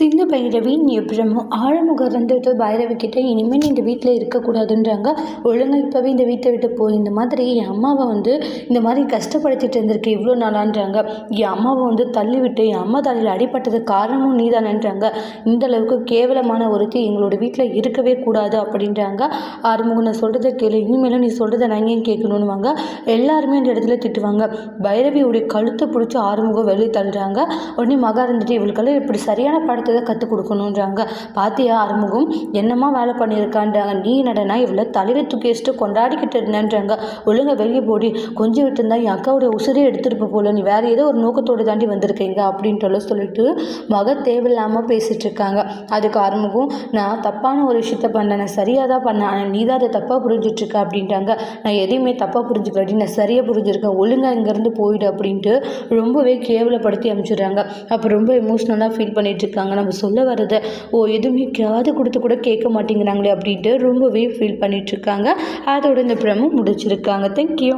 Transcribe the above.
சின்ன பைரவி பிரம்மு ஆழமுக இருந்துட்டு பைரவி கிட்ட இனிமேல் இந்த வீட்டில் இருக்கக்கூடாதுன்றாங்க. ஒழுங்காக இப்போவே இந்த வீட்டை விட்டு போய் இந்த மாதிரி என் அம்மாவை வந்து இந்த மாதிரி கஷ்டப்படுத்திட்டு இருந்திருக்கு இவ்வளோ நாளான்றாங்க. என் அம்மாவை வந்து தள்ளி விட்டு என் அம்மா தலையில் அடிப்பட்டது காரணமும் நீ தானேன்றாங்க இந்த அளவுக்கு கேவலமான ஒருத்தி எங்களோட வீட்டில் இருக்கவே கூடாது அப்படின்றாங்க. ஆறுமுகம் நான் சொல்கிறத கேளு. இனிமேலும் நீ சொல்கிறத நான் ஏன் கேட்கணுன்னுவாங்க எல்லாருமே இந்த இடத்துல திட்டுவாங்க. பைரவியுடைய கழுத்தை பிடிச்சி ஆறுமுகம் வெளியே தள்ளுறாங்க. உடனே மகா இருந்துட்டு இவளுக்கெல்லாம் இப்படி சரியான படத்தை தான் கற்றுக் கொடுக்கணுன்றாங்க பாத்தியா அறுமுகம் என்னம்மா வேலை பண்ணியிருக்கான்றாங்க. நீ நடனா இவ்வளோ தலையில தூக்கி வச்சுட்டு கொண்டாடிக்கிட்டு இருந்தேன்றாங்க. ஒழுங்கா வெளியே போடி. கொஞ்சம் விட்டுருந்தா என் அக்காவுடைய உசுரே எடுத்துருப்ப போல. நீ வேறு ஏதோ ஒரு நோக்கத்தோடு தாண்டி வந்திருக்கீங்க அப்படின்ட்டு சொல்லிட்டு மக தேவையில்லாமல் பேசிகிட்டு இருக்காங்க. அதுக்கு அறுமுகம் நான் தப்பான ஒரு விஷயத்த பண்ணேன். நான் சரியாக தான் பண்ணேன். ஆனால் நீ தான் அதை தப்பாக புரிஞ்சிட்ருக்க அப்படின்ட்டாங்க நான் எதையுமே தப்பாக புரிஞ்சுக்காட்டி நான் சரியாக புரிஞ்சிருக்கேன். ஒழுங்காக இங்கேருந்து போயிடு அப்படின்ட்டு ரொம்பவே கேவலப்படுத்தி அனுப்பிச்சிடுறாங்க. அப்போ ரொம்ப எமோஷ்னலாக ஃபீல் பண்ணிட்டு பண்ணுறாங்க நம்ம சொல்ல வர்றதை ஓ எதுவுமே காது கொடுத்து கூட கேட்க மாட்டேங்கிறாங்களே அப்படின்ட்டு ரொம்பவே ஃபீல் பண்ணிகிட்ருக்காங்க அதோட இந்த ப்ரமோ முடிச்சிருக்காங்க. தேங்க்யூ